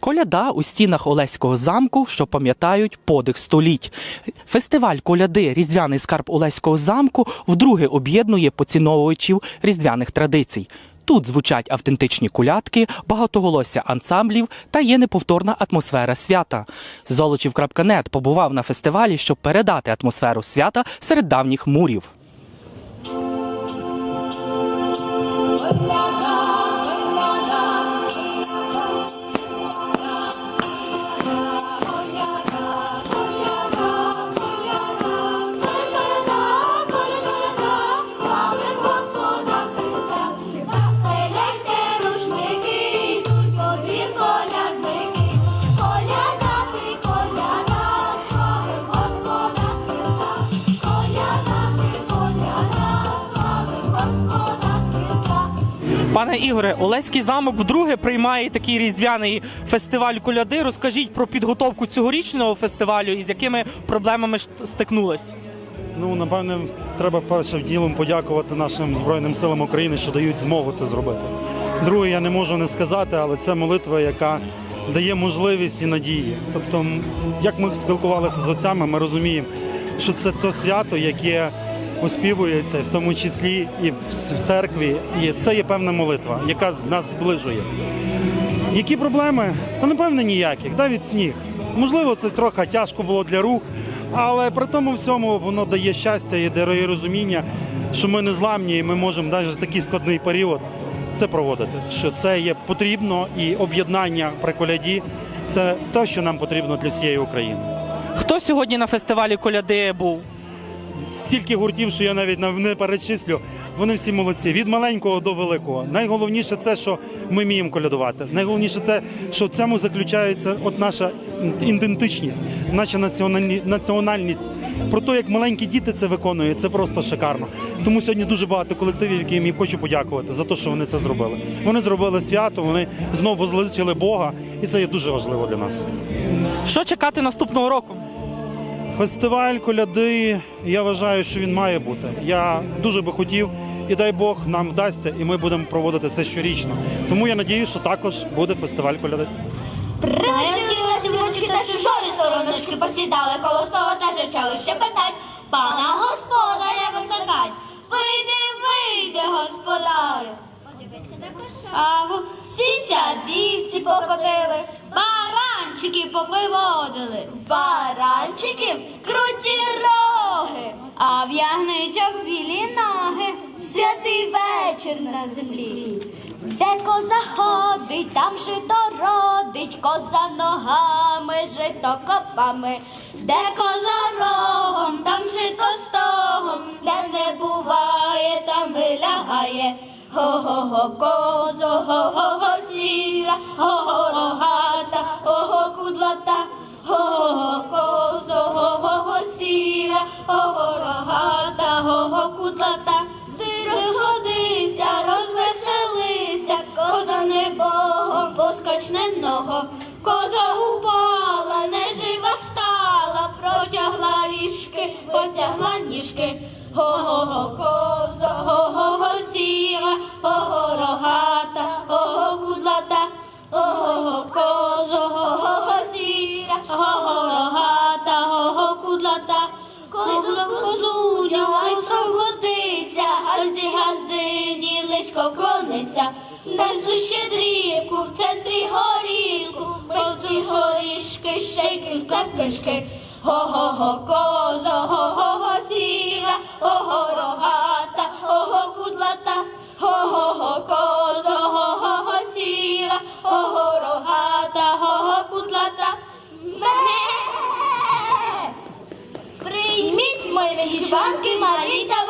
Коляда у стінах Олеського замку, що пам'ятають подих століть. Фестиваль коляди Різдвяний скарб Олеського замку вдруге об'єднує поціновувачів різдвяних традицій. Тут звучать автентичні колядки, багатоголосся ансамблів та є неповторна атмосфера свята. Золочів.нет побував на фестивалі, щоб передати атмосферу свята серед давніх мурів. Ігоре, Олеський замок вдруге приймає такий різдвяний фестиваль коляди. Розкажіть про підготовку цьогорічного фестивалю і з якими проблемами стикнулись. Ну, напевне, треба першим ділом подякувати нашим Збройним силам України, що дають змогу це зробити. Друге, я не можу не сказати, але це молитва, яка дає можливість і надії. Тобто, як ми спілкувалися з отцями, ми розуміємо, що це то свято, яке оспівується, в тому числі і в церкві. І це є певна молитва, яка нас зближує. Які проблеми? Та напевне ніяких. Навіть сніг. Можливо, це трохи тяжко було для рук, але при тому всьому воно дає щастя і дає розуміння, що ми не зламні і ми можемо навіть в такий складний період це проводити. Що це є потрібно і об'єднання при коляді це те, що нам потрібно для всієї України. Хто сьогодні на фестивалі коляди був? Стільки гуртів, що я навіть нав- не перечислю. Вони всі молодці, від маленького до великого. Найголовніше це, що ми вміємо колядувати. Найголовніше це, що в цьому заключається от наша ідентичність, наша національність. Про те, як маленькі діти це виконують, це просто шикарно. Тому сьогодні дуже багато колективів, яким я хочу подякувати за те, що вони це зробили. Вони зробили свято, вони знову возвеличили Бога, і це є дуже важливо для нас. Що чекати наступного року? Фестиваль коляди, я вважаю, що він має бути. Я дуже би хотів, і дай Бог нам вдасться, і ми будемо проводити це щорічно. Тому я надію, що також буде фестиваль коляди. Прилетіли цівочки та чужої стороночки посідали коло стола та зачали щепетать. Пана господаря викликать. Вийди, вийди, господарю. А всі вівці покотили, баранчики попиводили, баранчиків круті роги, а в ягничок білі ноги, святий вечір на землі. Де коза ходить, там жито родить, коза ногами, жито копами, де коза рогом, там жито стогом, де не буває, там вилягає. Го-го-го, козо, го-го-го, сіра, го-го, рогата, го-го, кудлата, го-го, козо, го-го-го, сіра, го-го, рогата, го-го, кудлата. Ти розходися, розвеселися, коза не богом, поскачне ногу. Коза упала, нежива стала, протягла ріжки, потягла ніжки. Го-го-го, коза, го-го-го, сіра, клонися. Несу щедрівку, в центрі горілку, козу горішки, шейки, в кишки. Го-го-го, козо, го-го-го, сіра, рогата, го-го, кудлата. Го-го-го, козо, го-го-го, сіра, рогата, го-го, кудлата. Прийміть мої вишиванки, малі та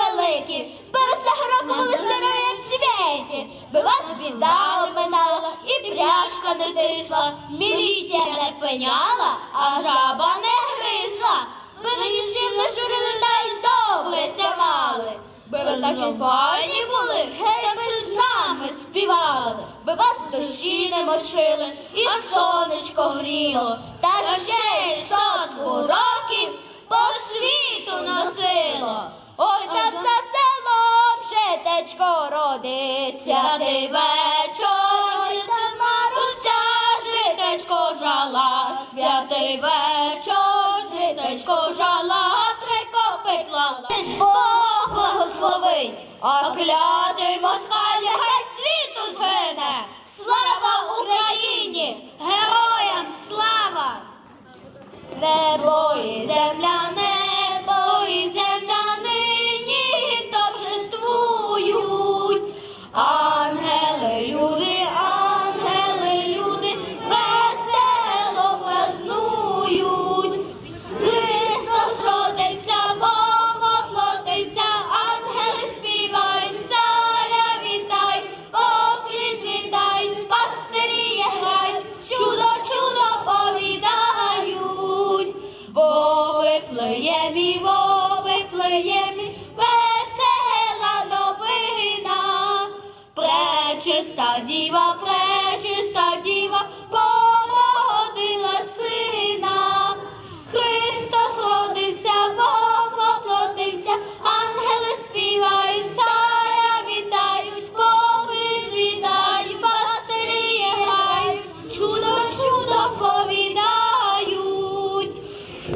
вас минала і пряжка не тисла, міліція не пеняла, а жаба не гризла. Ви нічим не журили та й добре мали. Би ви такі файні були, гей, ви з нами співали, би вас дощі не мочили, і сонечко гріло, та ще й сотку років по світу носило. Ой, там за житечко родиться, ти вечорі та Маруся житечко жала, святий вечір, діточко жала, три копи клала. Бог благословить, а клятий москаль хай світу згине. Слава Україні! Героям слава! Небо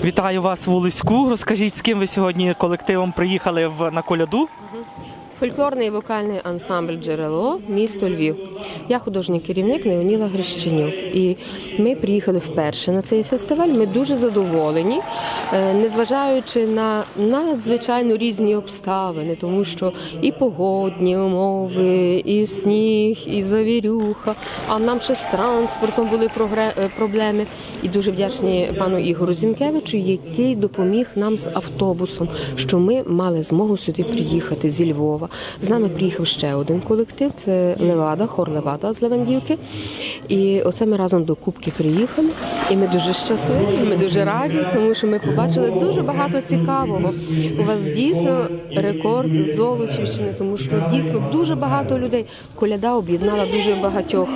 Вітаю вас в Луцьку. Розкажіть, з ким ви сьогодні колективом приїхали в на коляду? Фольклорний вокальний ансамбль Джерело, місто Львів. Я художній керівник Неоніла Грищенюк. І ми приїхали вперше на цей фестиваль. Ми дуже задоволені, е, незважаючи на надзвичайно різні обставини, тому що і погодні умови, і сніг, і завірюха. А нам ще з транспортом були е, проблеми. І дуже вдячні пану Ігору Зінкевичу, який допоміг нам з автобусом, що ми мали змогу сюди приїхати зі Львова. З нами приїхав ще один колектив. Це Левада, хор Левада з Левандівки. І оце ми разом до Кубки приїхали. І ми дуже щасливі, ми дуже раді, тому що ми побачили дуже багато цікавого. У вас дійсно рекорд Золочівщини, тому що дійсно дуже багато людей. Коляда об'єднала дуже багатьох.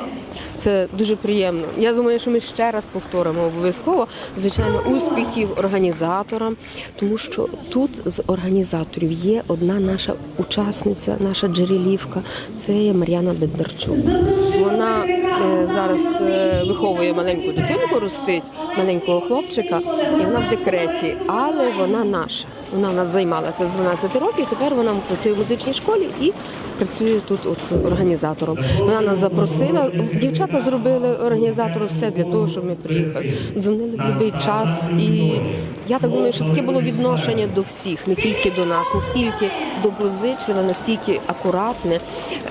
Це дуже приємно. Я думаю, що ми ще раз повторимо обов'язково. Звичайно, успіхів організаторам, тому що тут з організаторів є одна наша учасниця, наша джерелівка. Це є Мар'яна Бендарчук. Вона е, зараз е, виховує маленьку дитинку, ростить маленького хлопчика, і вона в декреті, але вона наша. Вона в нас займалася з 12 років. Тепер вона працює в музичній школі і працює тут от організатором. Вона нас запросила. Дівчата зробили організатору все для того, щоб ми приїхали. Дзвонили в будь-який час. І я так думаю, що таке було відношення до всіх, не тільки до нас, настільки доброзичливе, настільки акуратне,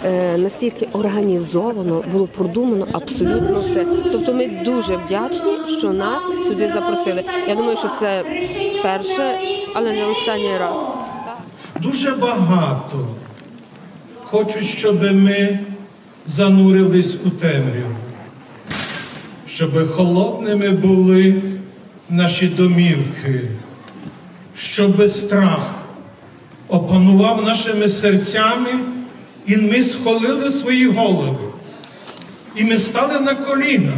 е, настільки організовано, було продумано абсолютно все. Тобто ми дуже вдячні, що нас сюди запросили. Я думаю, що це перше, але не останній раз. Дуже багато хочуть, щоб ми занурились у темряву, щоб холодними були наші домівки, щоб страх опанував нашими серцями, і ми схолили свої голови, і ми стали на коліна.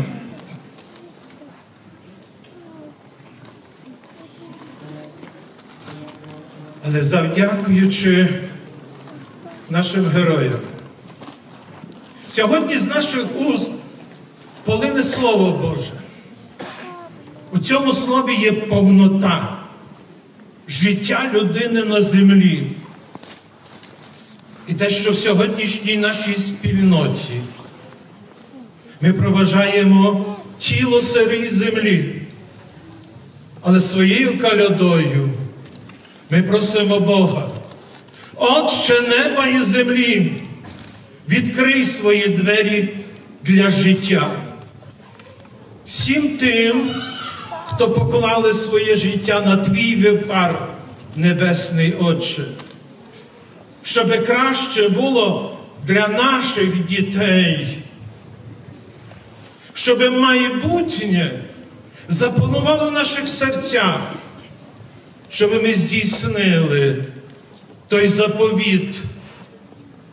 Але завдякуючи нашим героям, сьогодні з наших уст полине Слово Боже. У цьому слові є повнота життя людини на землі. І те, що в сьогоднішній нашій спільноті ми проважаємо тіло сирій землі, але своєю калядою ми просимо Бога, Отче неба і землі, відкрий свої двері для життя. Всім тим, хто поклали своє життя на твій вівтар, Небесний Отче, щоб краще було для наших дітей, щоб майбутнє запанувало в наших серцях щоб ми здійснили той заповіт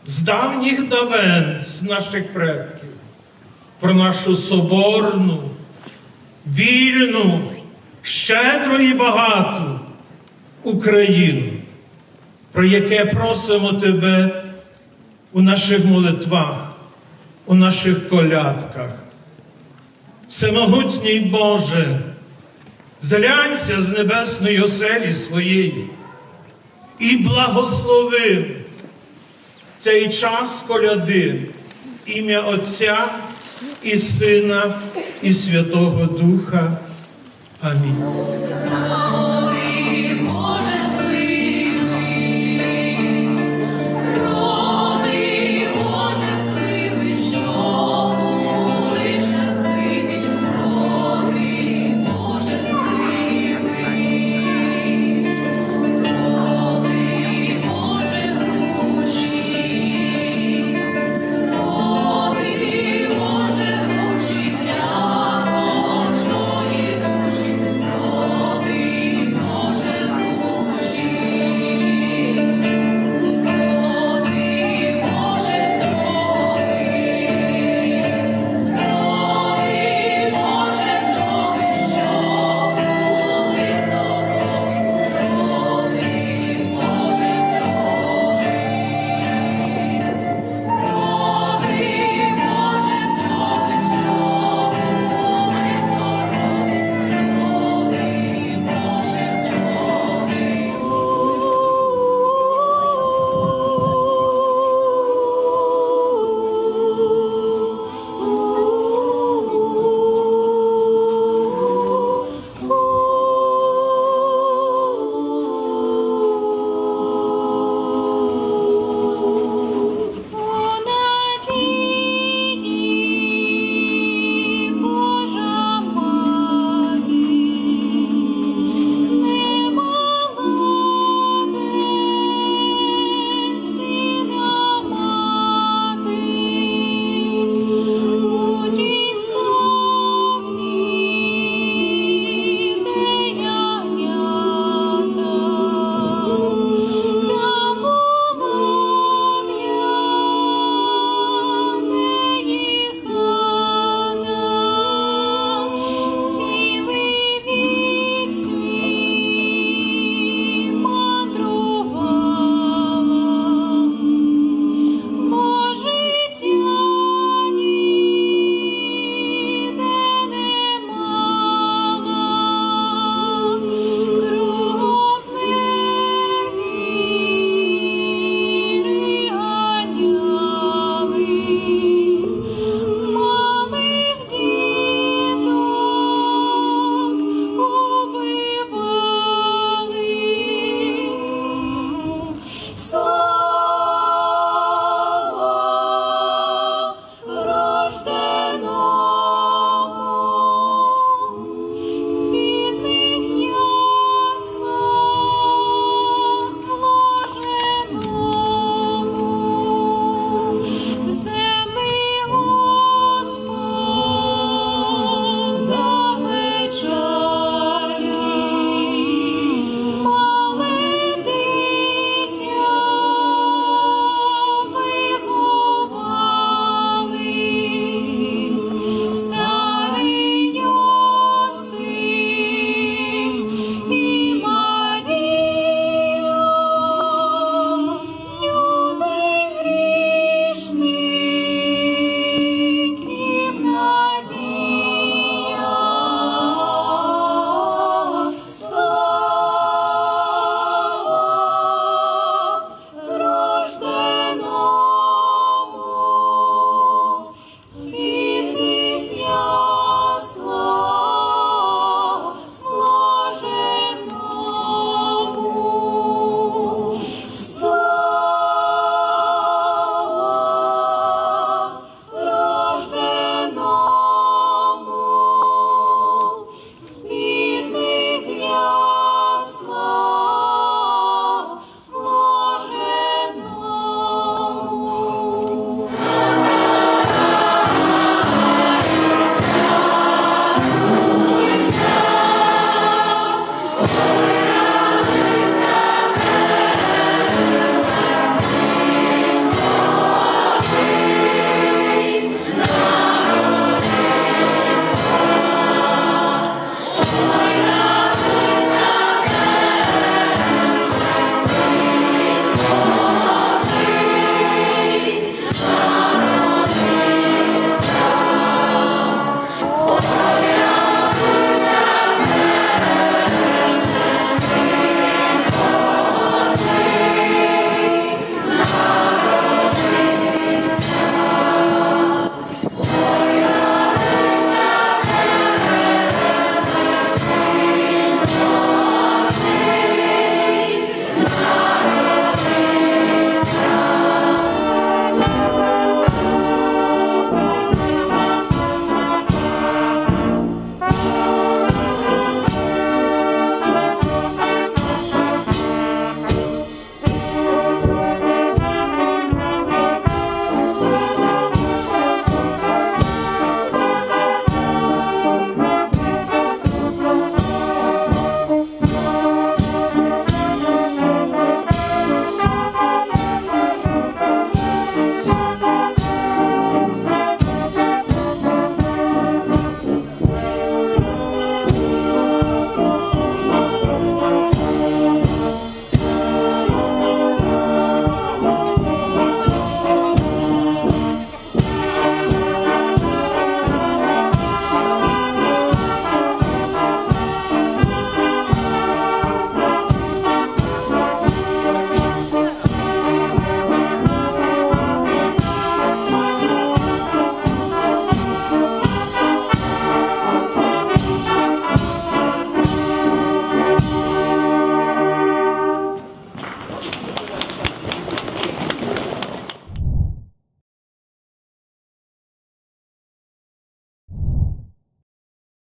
з давніх давен, з наших предків, про нашу соборну, вільну, щедру і багату Україну, про яке просимо Тебе у наших молитвах, у наших колядках. Всемогутній Боже, зглянься з небесної оселі своєї і благослови цей час коляди, ім'я Отця і Сина, і Святого Духа. Амінь.